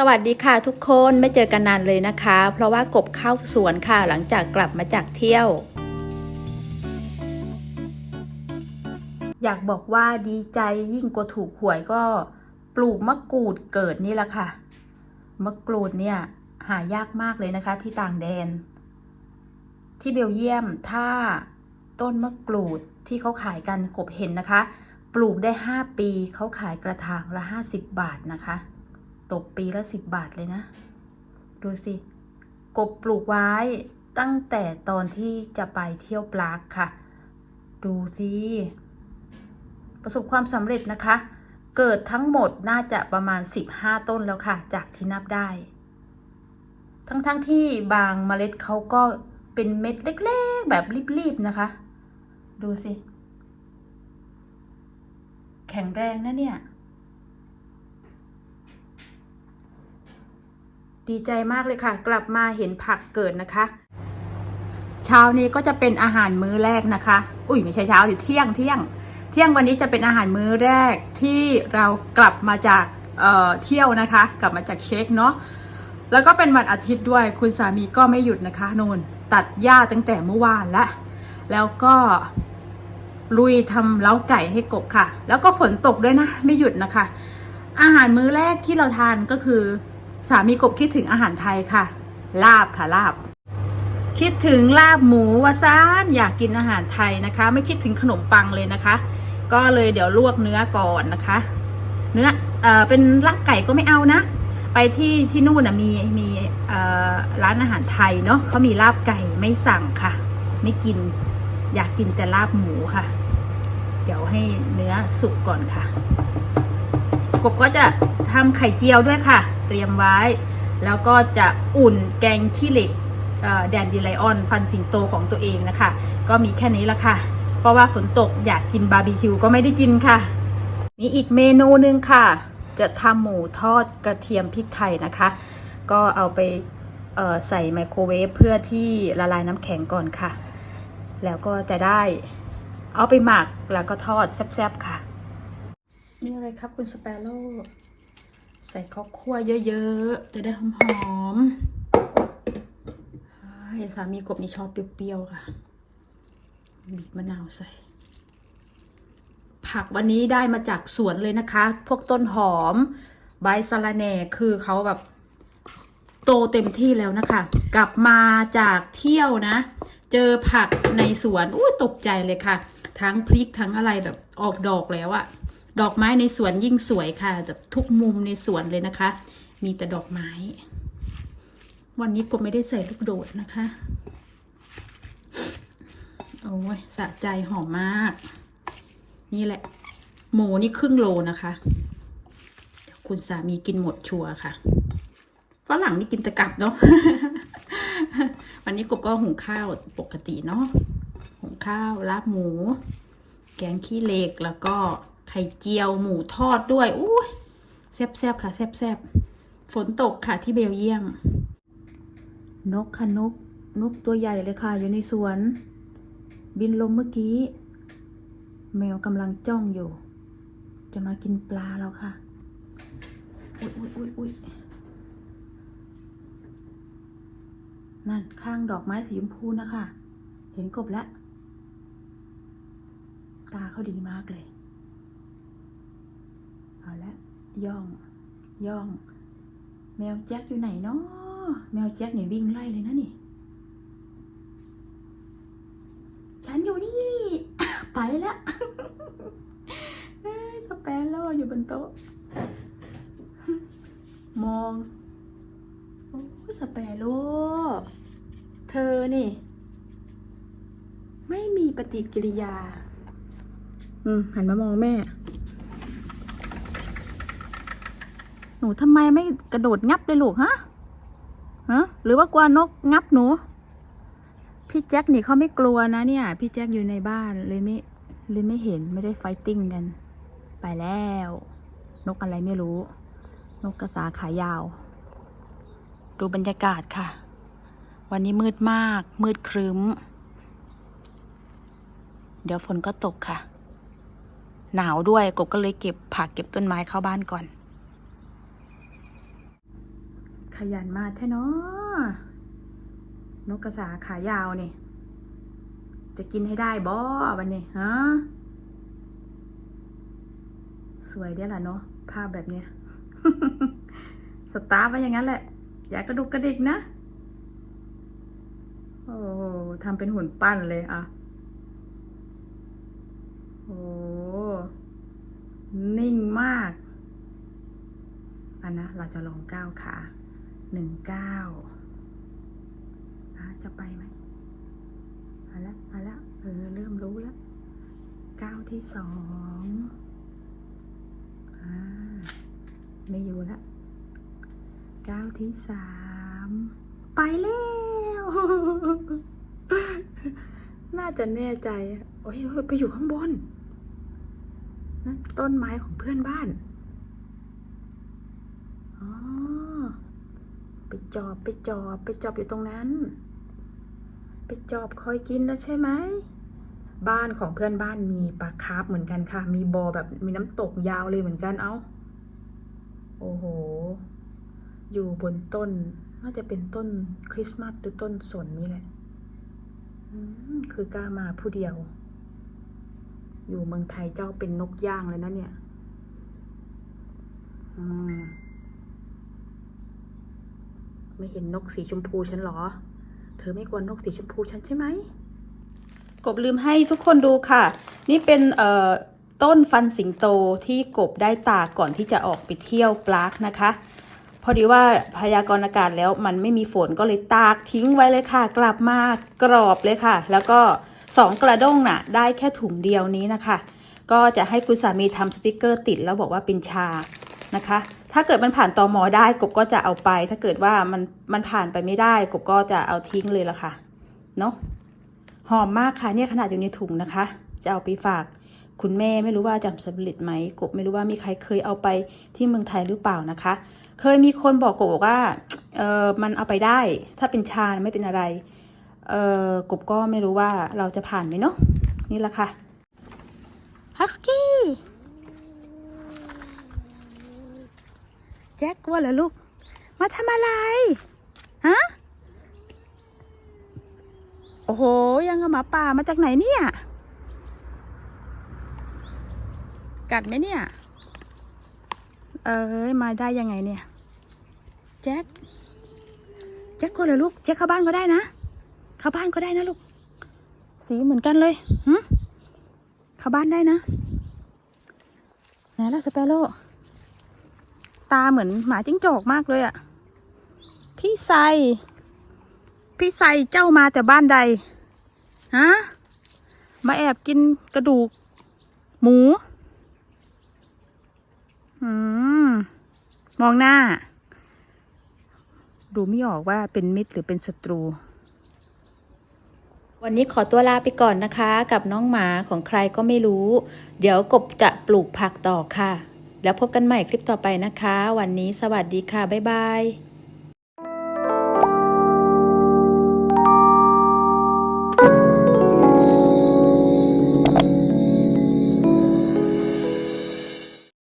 สวัสดีค่ะทุกคนไม่เจอกันนานเลยนะคะ เพราะว่ากบเข้าสวนค่ะหลังจากกลับมาจากเที่ยว อยากบอกว่าดีใจยิ่งกว่าถูกหวยก็ปลูกมะกรูดเกิดนี่แหละค่ะ มะกรูดเนี่ยหายากมากเลยนะคะ ที่ต่างแดน ที่เบลเยียมถ้าต้นมะกรูดที่เขาขายกันกบเห็นนะคะ ปลูกได้ 5 ปีเขาขายกระถางละ 50 บาทนะคะ ตกปีละ10บาทเลยนะ ดูสิ กบปลูกไว้ตั้งแต่ตอนที่จะไปเที่ยวปลากค่ะ ดูสิประสบความสำเร็จนะคะ เกิดทั้งหมดน่าจะประมาณ 15 ต้นแล้วค่ะ จากที่นับได้ ทั้งๆทที่บางเมล็ดเขาก็เป็นเม็ดเล็กๆ แบบรีบๆ นะคะ ดูสิ แข็งแรงนะเนี่ย ดีใจมากเลยค่ะ กลับมาเห็นผักเกิดนะคะ เช้านี้ก็จะเป็นอาหารมื้อแรกนะคะ อุ้ยไม่ใช่เช้าสิเที่ยงเที่ยง เที่ยงวันนี้จะเป็นอาหารมื้อแรกที่เรากลับมาจากเอ่อเที่ยวนะคะ กลับมาจากเช็คเนาะแล้วก็เป็นวันอาทิตย์ด้วยคุณสามีก็ไม่หยุดนะคะนูนตัดหญ้าตั้งแต่เมื่อวานละแล้วก็ลุยทำเล้าไก่ให้กบค่ะ แล้วก็ฝนตกด้วยนะ ไม่หยุดนะคะ อาหารมื้อแรกที่เราทานก็คือ สามีกบคิดถึงอาหารไทยค่ะ ลาบค่ะลาบ คิดถึงลาบหมูวาซานอยากกินอาหารไทยนะคะ ไม่คิดถึงขนมปังเลยนะคะ ก็เลยเดี๋ยวลวกเนื้อก่อนนะคะ เนื้อเออเป็นลาบไก่ก็ไม่เอานะ ไปที่ที่นู่นนะมีมีร้านอาหารไทยเนาะเขามีลาบไก่ไม่สั่งค่ะ ไม่กินอยากกินแต่ลาบหมูค่ะ เดี๋ยวให้เนื้อสุกก่อนค่ะ กบก็จะทำไข่เจียวด้วยค่ะ เตรียมไว้ แล้วก็จะอุ่นแกงขี้เหล็กแดนดีไลออนฟันสิงโตของตัวเองนะคะ ก็มีแค่นี้ละค่ะ เพราะว่าฝนตกอยากกินบาร์บีคิวก็ไม่ได้กินค่ะ มีอีกเมนูหนึ่งค่ะ จะทำหมูทอดกระเทียมพริกไทยนะคะ ก็เอาไปใส่ไมโครเวฟเพื่อที่ละลายน้ำแข็งก่อนค่ะ แล้วก็จะได้เอาไปหมักแล้วก็ทอดแซ่บๆค่ะ นี่อะไรครับคุณสเปโร่ใส่ข้าวคั่วเยอะๆ จะได้หอมๆเฮ้ยสามีกบนี่ชอบเปรี้ยวๆค่ะบีบมะนาวใส่ ผักวันนี้ได้มาจากสวนเลยนะคะ พวกต้นหอม ใบสะระแหน่คือเขาแบบโตเต็มที่แล้วนะคะ กลับมาจากเที่ยวนะ เจอผักในสวนอู้ตกใจเลยค่ะ ทั้งพริกทั้งอะไรแบบออกดอกแล้วอะ ดอกไม้ในสวนยิ่งสวยค่ะแบบทุกมุมในสวนเลยนะคะ มีแต่ดอกไม้ วันนี้ก็ไม่ได้ใส่ลูกโดดนะคะ โอ้ยสะใจหอมมาก นี่แหละ หมูนี่ครึ่งโลนะคะเดี๋ยวคุณสามีกินหมดชัวร์ค่ะฝรั่งนี่กินตะกับเนาะ วันนี้กบก็หุงข้าวปกติเนาะ หุงข้าวลาบหมู แกงขี้เหล็กแล้วก็ ไข่เจียวหมูทอดด้วยอุ้ยแซ่บๆค่ะแซ่บๆฝนตกค่ะที่เบลเยียม นกค่ะนกนกตัวใหญ่เลยค่ะ อยู่ในสวน บินลงเมื่อกี้ แมวกำลังจ้องอยู่ จะมากินปลาแล้วค่ะอุ๊ยอุ๊ยอุ๊ยอุ๊ยนั่นข้างดอกไม้สีชมพูนะคะ เห็นกบแล้ว ตาเขาดีมากเลย เอาละย่อง ย่อง แมวแจ็คอยู่ไหนเนาะแมวแจ็คเนี่ยวิ่งไล่เลยนะนี่ ฉันอยู่นี่ ไปแล้วสเปนโลอยู่บนโต๊ะ มองโอ้สเปโลเธอนี่ ไม่มีปฏิกิริยา อืม หันมามองแม่ หนูทำไมไม่กระโดดงับเลยลูกฮะฮะหรือว่ากลัวนกงับหนู พี่แจ็คนี่เขาไม่กลัวนะเนี่ย พี่แจ็คอยู่ในบ้านเลยไม่เลยไม่เห็นไม่ได้ไฟติ้งกัน ไปแล้ว นกอะไรไม่รู้ นกกระสาขายาว ดูบรรยากาศค่ะ วันนี้มืดมาก มืดครึ้ม เดี๋ยวฝนก็ตกค่ะ หนาวด้วยกบก็เลยเก็บผักเก็บต้นไม้เข้าบ้านก่อน ขยันมากแท้เนาะนกกระสาขายาวนี่ จะกินให้ได้บ่วันนี้ฮะสวยเดียวล่ะเนาะภาพแบบเนี้ยสตาร์ไว้อย่างนั้นแหละ อย่ากระดุกกระดิกนะ โอ้ทำเป็นหุ่นปั้นเลยอะ โอ้นิ่งมาก อันนะ เราจะลองก้าวขา หนึ่งเก้าจะไปไหมมาแล้วมาแล้วเออเริ่มรู้แล้วเก้าที่สองอ่าไม่อยู่แล้วก้าที่สามไปแล้วน่าจะแน่ใจ โอ้ยเฮ้ยไปอยู่ข้างบนนั่นต้นไม้ของเพื่อนบ้าน อ๋อ ไป จอบไปจอบไปจอบอยู่ตรงนั้น ไปจอบคอยกินแล้วใช่ไหมบ้านของเพื่อนบ้านมีปลาคาร์ฟเหมือนกันค่ะ มีบอ่อแบบมีน้ำตกยาวเลยเหมือนกันเอาโอ้โห อยู่บนต้น น่าจะเป็นต้นคริสต์มาสหรือต้นสนนี่แหละคือกล้ามาผู้เดียว อยู่เมืองไทยเจ้าเป็นนกย่างเลยนะเนี่ย อืม ไม่เห็นนกสีชมพูฉันหรอ เธอไม่กลัวนนกสีชมพูฉันใช่ไหม กบลืมให้ทุกคนดูค่ะ นี่เป็นเอ่อต้นฟันสิงโตที่กบได้ตากก่อนที่จะออกไปเที่ยวปลากนะคะ พอดีว่าพยากรณ์อากาศแล้วมันไม่มีฝนก็เลยตากทิ้งไว้เลยค่ะ กลับมากรอบเลยค่ะ แล้วก็สองกระด้งน่ะ ได้แค่ถุงเดียวนี้นะคะ ก็จะให้คุณสามีทำสติกเกอร์ติดแล้วบอกว่าเป็นชา นะคะ ถ้าเกิดมันผ่านตอมอได้กบก็จะเอาไป ถ้าเกิดว่ามันมันผ่านไปไม่ได้กบก็จะเอาทิ้งเลยละค่ะ เนาะหอมมากค่ะเนี่ยขนาดอยู่ในถุงนะคะ จะเอาไปฝากคุณแม่ไม่รู้ว่าจำสำเร็จไหมกบไม่รู้ว่ามีใครเคยเอาไปที่เมืองไทยหรือเปล่านะคะ เคยมีคนบอกกบว่าเออมันเอาไปได้ ถ้าเป็นชาไม่เป็นอะไรเออกบก็ไม่รู้ว่าเราจะผ่านไหมเนาะนี่แหละค่ะฮัสกี้ แจ็คกลัวเหรอลูก มาทำอะไร ฮะ โอ้โห ยังกับหมาป่ามาจากไหนเนี่ย กัดไหมเนี่ย เอ้ย มาได้ยังไงเนี่ย แจ็ค แจ็คก็เลยลูก แจ็คเข้าบ้านก็ได้นะ เข้าบ้านก็ได้นะลูก สีเหมือนกันเลยหึเข้าบ้านได้นะ ไหนล่ะสเปโร่ ตาเหมือนหมาจิ้งจอกมากเลยอะพี่ไซ พี่ใส่เจ้ามาแต่บ้านใด ฮะ มาแอบกินกระดูก หมู อืม มองหน้า ดูไม่ออกว่าเป็นมิตรหรือเป็นศัตรูวันนี้ขอตัวลาไปก่อนนะคะ กับน้องหมาของใครก็ไม่รู้ เดี๋ยวกบจะปลูกผักต่อค่ะ แล้วพบกันใหม่คลิปต่อไปนะคะ วันนี้สวัสดีค่ะ บ๊ายบาย